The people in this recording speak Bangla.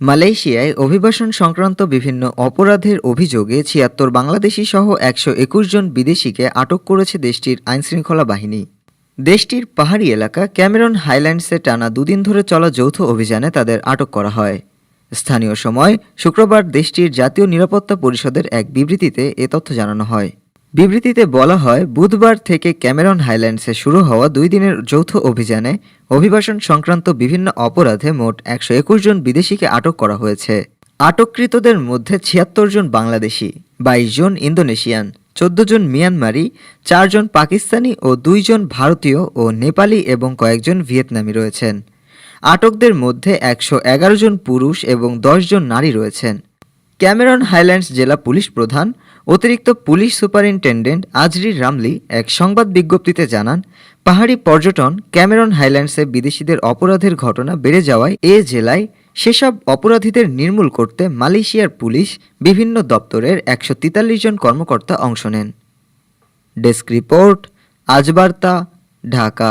মালয়েশিয়ায় অভিবাসন সংক্রান্ত বিভিন্ন অপরাধের অভিযোগে ছিয়াত্তর বাংলাদেশি সহ একশো একুশ জন বিদেশিকে আটক করেছে দেশটির আইনশৃঙ্খলা বাহিনী। দেশটির পাহাড়ি এলাকা ক্যামেরন হাইল্যান্ডসে টানা দুদিন ধরে চলা যৌথ অভিযানে তাদের আটক করা হয়। স্থানীয় সময় শুক্রবার দেশটির জাতীয় নিরাপত্তা পরিষদের এক বিবৃতিতে এ তথ্য জানানো হয়। বিবৃতিতে বলা হয়, বুধবার থেকে ক্যামেরন হাইল্যান্ডসে শুরু হওয়া দুই দিনের যৌথ অভিযানে অভিবাসন সংক্রান্ত বিভিন্ন অপরাধে মোট একশো একুশ জন বিদেশিকে আটক করা হয়েছে। আটককৃতদের মধ্যে ছিয়াত্তর জন বাংলাদেশি, বাইশ জন ইন্দোনেশিয়ান, চোদ্দ জন মিয়ানমারি চারজন পাকিস্তানি ও দুইজন ভারতীয় ও নেপালি এবং কয়েকজন ভিয়েতনামি রয়েছেন। আটকদের মধ্যে একশো এগারো জন পুরুষ এবং দশ জন নারী রয়েছেন। ক্যামেরন হাইল্যান্ডস জেলা পুলিশ প্রধান, অতিরিক্ত পুলিশ সুপারিনটেন্ডেন্ট আজরি রামলি এক সংবাদ বিজ্ঞপ্তিতে জানান, পাহাড়ি পর্যটন ক্যামেরন হাইল্যান্ডসে বিদেশিদের অপরাধের ঘটনা বেড়ে যাওয়ায় এ জেলায় সেসব অপরাধীদের নির্মূল করতে মালয়েশিয়ার পুলিশ বিভিন্ন দপ্তরের একশো তেতাল্লিশ জন কর্মকর্তা অংশ নেন। Desk report, Ajbarta, Dhaka.